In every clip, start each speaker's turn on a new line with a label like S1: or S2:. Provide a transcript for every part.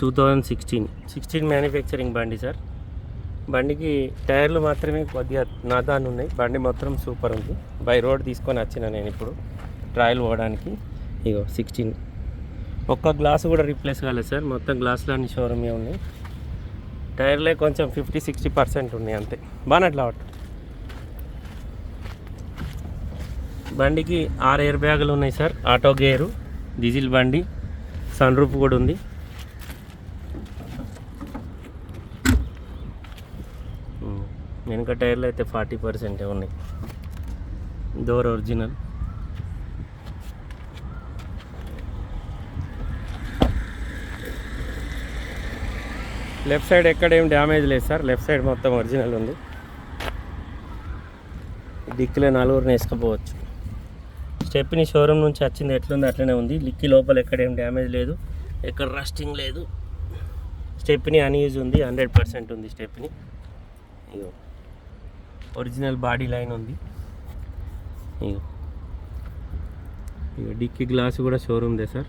S1: Two thousand sixteen sixteen manufacturing బండి sir. బండికి టైర్లు మాత్రమే కొద్దిగా నాదాన్ని ఉన్నాయి బండి మొత్తం సూపర్ ఉంది. బై రోడ్ తీసుకొని వచ్చిన నేను ఇప్పుడు. ట్రయల్ పోవడానికి. ఇగో సిక్స్టీన్ ఒక్క గ్లాస్ కూడా రీప్లేస్ కాలేదు సార్. మొత్తం గ్లాసులన్నీ షోరూమే ఉన్నాయి. టైర్లే కొంచెం ఫిఫ్టీ సిక్స్టీ పర్సెంట్ ఉన్నాయి అంతే. బాగా అవుట్ బండికి ఆరు ఎయిర్ బ్యాగులు ఉన్నాయి సార్. ఆటో గేరు డీజిల్ బండి సన్ రూఫ్ కూడా ఉంది. వెనక టైర్లు అయితే ఫార్టీ పర్సెంటే ఉన్నాయి. డోర్ ఒరిజినల్ లెఫ్ట్ సైడ్ ఎక్కడ ఏం డ్యామేజ్ లేదు సార్. లెఫ్ట్ సైడ్ మొత్తం ఒరిజినల్ ఉంది. డిక్కీలో నలుగురిని వేసుకపోవచ్చు. స్టెప్ని షోరూమ్ నుంచి వచ్చింది. ఎట్లుంది? అట్లనే ఉంది. లిక్కి లోపల ఎక్కడ ఏం డ్యామేజ్ లేదు. ఎక్కడ రస్టింగ్ లేదు. స్టెప్ని అన్యూజ్ ఉంది. హండ్రెడ్ పర్సెంట్ ఉంది స్టెప్ని అయ్యో ఒరిజినల్ బాడీ లైన్ ఉంది. ఇక ఇగో డిక్కీ గ్లాస్ కూడా షోరూమ్దే sir.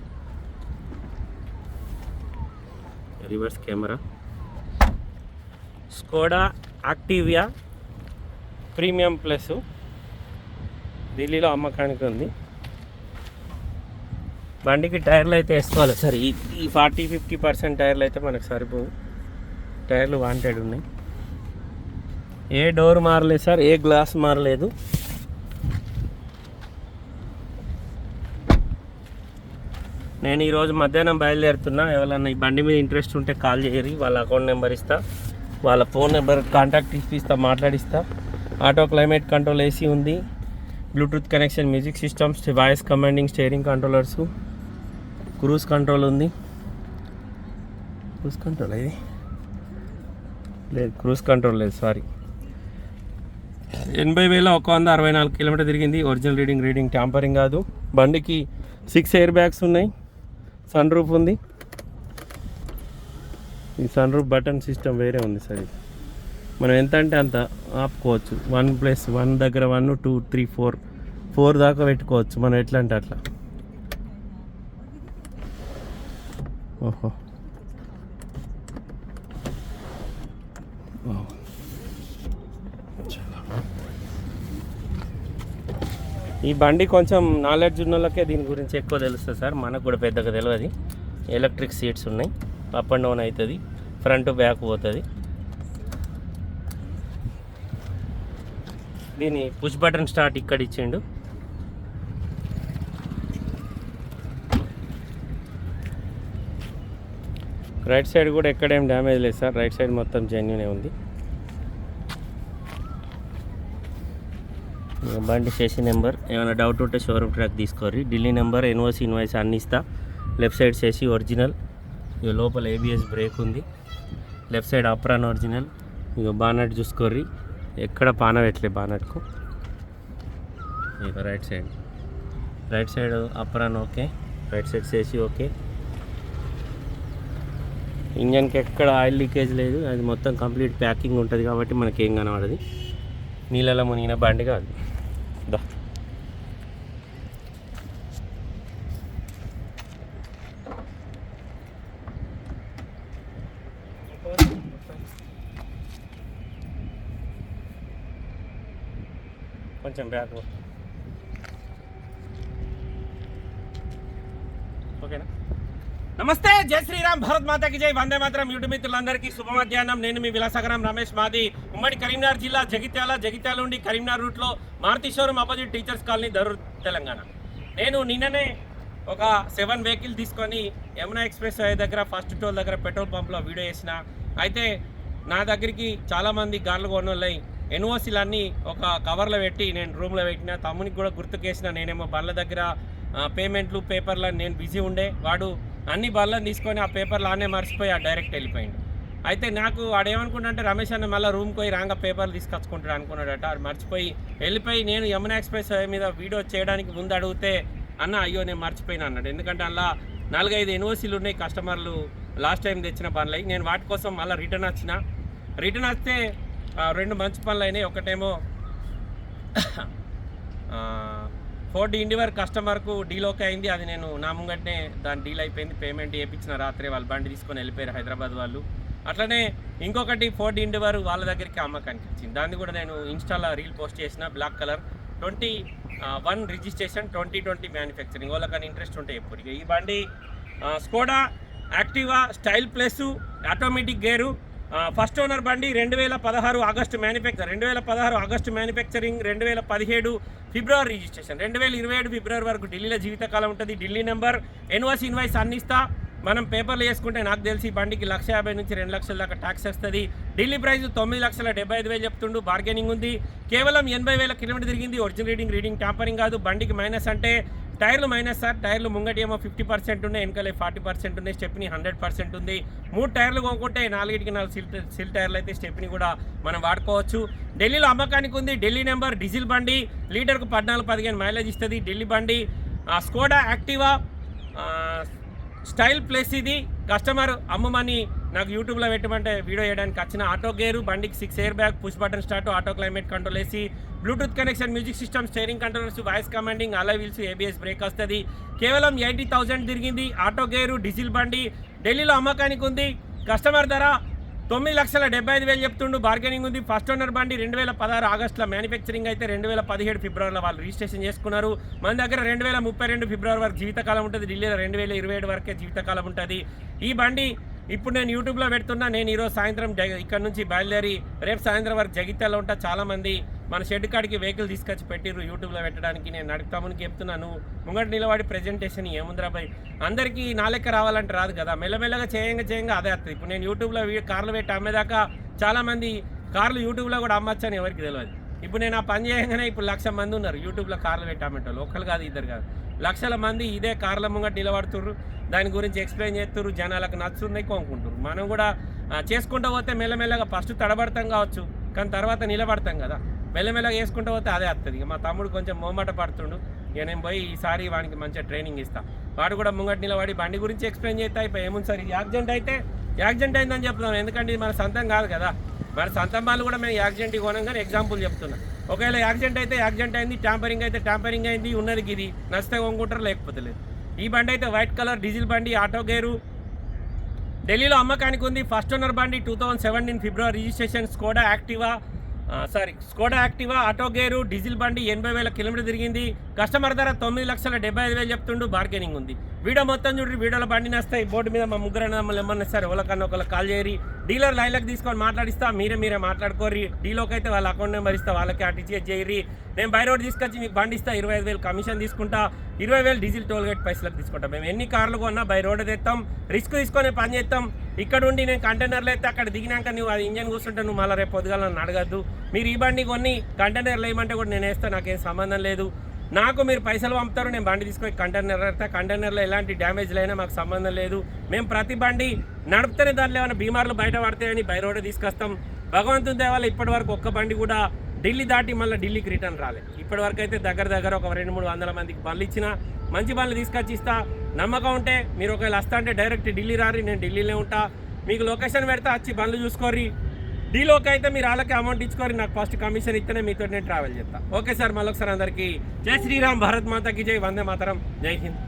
S1: Reverse camera. Skoda Activia premium plus. ఢిల్లీలో అమ్మకానికి ఉంది. బండికి టైర్లు అయితే వేసుకోవాలి సార్. ఈ ఈ ఫార్టీ ఫిఫ్టీ పర్సెంట్ టైర్లు అయితే మనకు సరిపోవు. టైర్లు వాంటెడ్ ఉన్నాయి. ఏ డోర్ మారలేదు సార్ ఏ గ్లాస్ మారలేదు. నేను ఈరోజు మధ్యాహ్నం బయలుదేరుతున్నా ఎవరన్నా ఈ బండి మీద ఇంట్రెస్ట్ ఉంటే కాల్ చేయరి వాళ్ళ అకౌంట్ నెంబర్ ఇస్తా వాళ్ళ ఫోన్ నెంబర్ కాంటాక్ట్ ఇప్పిస్తా మాట్లాడిస్తా. ఆటో క్లైమేట్ కంట్రోల్ ఏసీ ఉంది Bluetooth connection music systems voice commanding steering controllers cruise control ఉంది. క్రూజ్ కంట్రోల్ ఇది లేదు క్రూజ్ కంట్రోల్ లేదు సారీ. ఎనభై వేల ఒక వంద అరవై నాలుగు కిలోమీటర్ తిరిగింది. ఒరిజినల్ రీడింగ్ రీడింగ్ ట్యాంపరింగ్ కాదు. బండికి సిక్స్ ఎయిర్ బ్యాగ్స్ ఉన్నాయి. సన్ రూఫ్ ఉంది. ఈ సన్ రూఫ్ బటన్ సిస్టమ్ వేరే ఉంది సార్ ఇది. మనం ఎంత అంటే అంత ఆపుకోవచ్చు. వన్ ప్లస్ వన్ దగ్గర one two three four four దాకా పెట్టుకోవచ్చు. మనం ఎట్లా అంటే అట్లా. ఓహో. ఈ బండి కొంచెం నాలెడ్జ్ ఉన్న వాళ్ళకే దీని గురించి ఎక్కువ తెలుస్తుంది సార్. మనకు కూడా పెద్దగా తెలియదు ఎలక్ట్రిక్ సీట్స్ ఉన్నాయి. అప్ అండ్ డౌన్ అవుతుంది. ఫ్రంట్ బ్యాక్ పోతుంది. దీని పుష్ బటన్ స్టార్ట్ ఇక్కడ ఇచ్చిండు. రైట్ సైడ్ కూడా ఎక్కడేం డ్యామేజ్ లేదు సార్. రైట్ సైడ్ మొత్తం జెన్యునే ఉంది. బండి చేసి నెంబర్ ఏమైనా డౌట్ ఉంటే షోరూమ్ ట్రాక్ తీసుకోరి ఢిల్లీ నెంబర్ ఎన్ఓసి ఇన్వాయిస్ అన్ని ఇస్తా. లెఫ్ట్ సైడ్ చేసి ఒరిజినల్ ఇక లోపల ఏబిఎస్ బ్రేక్ ఉంది. లెఫ్ట్ సైడ్ అప్రాన్ ఒరిజినల్ ఇక బానట్ చూసుకోర్రి. ఎక్కడ పాన పెట్టలే బానట్కు. ఇక right side right side apron okay. Right side చేసి ఓకే. ఇంజన్కి ఎక్కడ ఆయిల్ లీకేజ్ లేదు. అది మొత్తం కంప్లీట్ ప్యాకింగ్ ఉంటుంది కాబట్టి మనకేం కనబడదు. నీళ్ళలో మునిగిన బండి కాదు. కొంచెం బ్యాక్ ఓకేనా? నమస్తే జై శ్రీరామ్ భారత్ మాతాకి జై. వందే మాత్రం యూట్యూబ్ మిత్రులందరికీ శుభ మధ్యాహ్నం నేను మీ విలాసగరం రమేష్ మాది. ఉమ్మడి కరీంనగర్ జిల్లా జగిత్యాల జగిత్యాల నుండి కరీంనగర్ రూట్లో Maruti showroom opposite teachers colony Darur Telangana. నేను నిన్ననే ఒక సెవెన్ వెహికల్ తీసుకొని యమునా ఎక్స్ప్రెస్ హైవే దగ్గర ఫస్ట్ టోల్ దగ్గర పెట్రోల్ పంప్లో వీడియో చేసిన. అయితే నా దగ్గరికి చాలామంది గార్లు కొనులై ఎన్ఓసీలన్నీ ఒక కవర్లో పెట్టి నేను రూమ్లో పెట్టిన తమ్మునికి కూడా గుర్తుకేసిన నేనేమో బళ్ళ దగ్గర పేమెంట్లు పేపర్లు నేను బిజీ ఉండే వాడు అన్ని బళ్ళని తీసుకొని ఆ పేపర్లు ఆనే మర్చిపోయి ఆ డైరెక్ట్ వెళ్ళిపోయాడు. అయితే నాకు వాడు అంటే రమేష్ అన్న మళ్ళీ రూమ్కి పోయి రాంగ పేపర్లు తీసుకొచ్చుకుంటాడు అనుకున్నాడట. అది మర్చిపోయి వెళ్ళిపోయి నేను యమునా ఎక్స్ప్రెస్ మీద వీడియో చేయడానికి ముందు అడిగితే అన్న అయ్యో నేను మర్చిపోయినా అన్నాడు. ఎందుకంటే అలా నాలుగైదు ఎన్ఓసీలు ఉన్నాయి కస్టమర్లు లాస్ట్ టైం తెచ్చిన పనులు నేను వాటి కోసం మళ్ళీ రిటర్న్ వచ్చిన. రిటర్న్ వస్తే రెండు మంచి పనులు అయినాయి. ఒకటేమో ఫోర్టీ ఫోర్డ్ ఇండివర్ కస్టమర్కు డీలోకి అయింది. అది నేను నా ముంగట్నే దాని డీల్ అయిపోయింది. పేమెంట్ చేయించిన రాత్రే వాళ్ళు బండి తీసుకొని వెళ్ళిపోయారు హైదరాబాద్ వాళ్ళు. అట్లనే ఇంకొకటి ఫోర్డ్ ఇండివర్ వాళ్ళ దగ్గరికి అమ్మకానికి వచ్చింది దాన్ని కూడా నేను ఇన్స్టాలో రీల్ పోస్ట్ చేసిన black colour. Twenty one registration twenty twenty manufacturing. వాళ్ళకని interest ఉంటాయి ఎప్పుడు ఈ బండి Skoda Activa style plus automatic gear first owner బండి రెండు వేల పదహారు ఆగస్టు మ్యానుఫ్యాక్చర్ రెండు వేల పదహారు ఆగస్టు మ్యానుఫ్యాక్చరింగ్ రెండు వేల పదిహేడు ఫిబ్రవరి రిజిస్ట్రేషన్ రెండు వేల ఇరవై ఏడు ఫిబ్రవరి వరకు ఢిల్లీలో జీవితకాలం ఉంటుంది. ఢిల్లీ నెంబర్ ఎన్వాస్ ఇన్వాయిస్ అందిస్తా మనం పేపర్లు వేసుకుంటే నాకు తెలిసి బండికి లక్ష యాభై నుంచి రెండు లక్షల దాకా ట్యాక్స్ వస్తుంది. ఢిల్లీ ప్రైస్ తొమ్మిది లక్షల డెబ్బై ఐదు వేలు చెప్తుండు. బార్గెనింగ్ ఉంది. కేవలం ఎనభై వేల కిలోమీటర్ తిరిగింది. ఒరిజినల్ రీడింగ్ రీడింగ్ ట్యాంపరింగ్ కాదు. బండికి మైనస్ అంటే టైర్లు మైనస్ సార్ టైర్లు ముంగటి ఏమో ఫిఫ్టీ పర్సెంట్ ఉన్నాయి వెనకాల ఫార్టీ పర్సెంట్ ఉన్నాయి స్టెప్ని హండ్రెడ్ పర్సెంట్ ఉంది. మూడు టైర్లు కొనుక్కుంటే నాలుగిటికి నాలుగు సిల్ సిల్ టైర్లు అయితే స్టెప్ని కూడా మనం వాడుకోవచ్చు. ఢిల్లీలో అమ్మకానికి ఉంది ఢిల్లీ నెంబర్ డీజిల్ బండి లీటర్కు పద్నాలుగు పదిహేను మైలేజ్ ఇస్తుంది ఢిల్లీ బండి. ఆ, స్కోడా యాక్టివా స్టైల్ ప్లస్ ఇది. కస్టమర్ అమ్మమని నాకు యూట్యూబ్లో పెట్టమంటే వీడియో చేయడానికి వచ్చిన ఆటో గేరు బండికి six air bag push button start auto climate control వేసి Bluetooth connection music system steering controls voice commanding అలా వీల్స్ ఏబిఎస్ బ్రేక్ వస్తుంది. కేవలం ఎయిటీ థౌజండ్ తిరిగింది ఆటో గేరు డీజిల్ బండి. ఢిల్లీలో అమ్మకానికి ఉంది. కస్టమర్ ధర తొమ్మిది లక్షల డెబ్బై ఐదు వేలు చెప్తుండు. బార్గెనింగ్ ఉంది. ఫస్ట్ ఓనర్ బండి రెండు వేల పదహారు ఆగస్టులో. మ్యానుఫ్యాక్చరింగ్ అయితే రెండు వేల పదిహేడు ఫిబ్రవరిలో వాళ్ళు రిజిస్ట్రేషన్ చేసుకున్నారు. మన దగ్గర రెండు వేల ముప్పై రెండు ఫిబ్రవరి వరకు జీవితకాలం ఉంటుంది. ఢిల్లీలో రెండు వేల ఇరవై ఏడు వరకే జీవితకాలం ఉంటుంది. ఈ బండి ఇప్పుడు నేను యూట్యూబ్లో పెడుతున్నా. నేను ఈరోజు సాయంత్రం ఇక్కడ నుంచి బయలుదేరి రేపు సాయంత్రం వరకు జగిత్యాలో ఉంటా చాలామంది. మన షెడ్ కాడికి వెహికల్ తీసుకొచ్చి పెట్టిర్రు యూట్యూబ్లో పెట్టడానికి. నేను నడుపుతామని చెప్తున్నాను. ముంగట నిలబడి ప్రజెంటేషన్ ఏముందిరా భయ్? అందరికీ నా లెక్క రావాలంటే రాదు కదా. మెల్లమెల్లగా చేయంగా చేయంగా అదే వస్తుంది ఇప్పుడు నేను యూట్యూబ్లో కార్లు పెట్టి అమ్మేదాకా చాలామంది కార్లు యూట్యూబ్లో కూడా అమ్మచ్చని ఎవరికి తెలియదు ఇప్పుడు నేను ఆ పని చేయగానే ఇప్పుడు లక్ష మంది ఉన్నారు యూట్యూబ్లో కార్లు పెట్టి అమ్మేటోళ్ళు. ఒకళ్ళు కాదు ఇద్దరు కాదు. లక్షల మంది ఇదే కార్ల ముంగట నిలబడుతుర్రు. దాని గురించి ఎక్స్ప్లెయిన్ చేస్తుర్రు. జనాలకు నచ్చుతున్నాయి కొనుక్కుంటారు మనం కూడా చేసుకుంటూ పోతే మెల్లమెల్లగా ఫస్ట్ తడబడతాం కావచ్చు. కానీ తర్వాత నిలబడతాం కదా. మెల్లమెల్లగా వేసుకుంటూ పోతే అదే వస్తుంది ఇక మా తమ్ముడు కొంచెం మొమ్మట పడుతుండు. ఇక నేను పోయి ఈసారి వానికి మంచిగా ట్రైనింగ్ ఇస్తాను వాడు కూడా ముంగటి నిలబడి బండి గురించి ఎక్స్ప్లెయిన్ చేస్తా. ఇప్పుడు ఏముంది సార్? ఇది యాక్సిడెంట్ అయితే యాక్సిడెంట్ అయిందని చెప్తున్నాం ఎందుకంటే ఇది మన సొంతం కాదు కదా. మరి సొంతం వాళ్ళు కూడా మేము యాక్సిడెంట్ కొనం కానీ ఎగ్జాంపుల్ చెప్తున్నా. ఒకవేళ యాక్సిడెంట్ అయితే యాక్సిడెంట్ అయింది ట్యాంపరింగ్ అయితే ట్యాంపరింగ్ అయింది ఉన్నది ఇది నచ్చితే కొనుక్కుంటారు లేకపోతే లేదు. ఈ బండి అయితే వైట్ కలర్ డీజిల్ బండి ఆటో గేరు ఢిల్లీలో అమ్మకానికి ఉంది. ఫస్ట్ ఓనర్ బండి two thousand seventeen February registration Skoda Activa sorry Skoda Activa auto gear diesel బండి ఎనభై వేల కిలోమీటర్ తిరిగింది. కస్టమర్ ధర తొమ్మిది లక్షల డెబ్బై ఐదు వేలు చెప్తుండు బార్గెనింగ్ ఉంది. వీడియో మొత్తం చూడండి వీడియోలో బండి నస్తాయి. బోర్డు మీద మా ముగ్గురు మమ్మల్ని ఎమ్మన్నా సార్ ఎవరికన్నా ఒకళ్ళకి కాల్ చేయరి. డీలర్ లైన్లకు తీసుకొని మాట్లాడిస్తా. మీరే మీరే మాట్లాడుకోరి డీలోకి అయితే వాళ్ళ అకౌంట్ నెంబర్ ఇస్తా. వాళ్ళకి అటిచేజ్ చేయరి నేను బై రోడ్ తీసుకొచ్చి మీకు బండి ఇస్తా. ఇరవై ఐదు వేలు కమిషన్ తీసుకుంటా. ఇరవై వేలు డీజిల్ టోల్ గేట్ పైసలకు తీసుకుంటాం. మేము ఎన్ని కార్లు కొన్నా బై రోడ్ తెస్తాం రిస్క్ తీసుకొని పని చేస్తాం ఇక్కడ ఉండి నేను కంటైనర్లు అయితే అక్కడ దిగినాక నువ్వు అది ఇంజన్ కూర్చుంటే నువ్వు మళ్ళీ రేపు పొద్దుగాల నన్ను అడగద్దు. మీరు ఈ బండి కొన్ని కంటైనర్లు వేయమంటే కూడా నేను వేస్తాను నాకేం సంబంధం లేదు. నాకు మీరు పైసలు పంపుతారు నేను బండి తీసుకొని కంటైనర్ పెడతా. కంటైనర్లో ఎలాంటి డ్యామేజ్లు అయినా మాకు సంబంధం లేదు. మేము ప్రతి బండి నడిపితేనే దాంట్లో ఏమైనా బీమార్లు బయట పడతాయని బై రోడ్డు తీసుకొస్తాం. భగవంతుని దేవాల ఇప్పటి వరకు ఒక్క బండి కూడా ఢిల్లీ దాటి మళ్ళీ ఢిల్లీకి రిటర్న్ రాలే. ఇప్పటి వరకు అయితే దగ్గర దగ్గర ఒక రెండు మూడు వందల మందికి బండ్లు ఇచ్చిన మంచి బండ్లు తీసుకొచ్చి ఇస్తా. నమ్మకం ఉంటే మీరు ఒకవేళ వస్తా అంటే డైరెక్ట్ ఢిల్లీ రారి నేను ఢిల్లీలో ఉంటా. మీకు లొకేషన్ పెడతా వచ్చి బండ్లు చూసుకోరి డీలోకి అయితే మీరు వాళ్ళకి అమౌంట్ ఇచ్చుకోరి నాకు ఫస్ట్ కమిషన్ ఇస్తేనే మీతో నేను ట్రావెల్ చేస్తా. ఓకే సార్ మళ్ళొకసారి అందరికీ జై శ్రీరామ్ భారత్ మాతకి జై వందే మాతరం జై హింద్.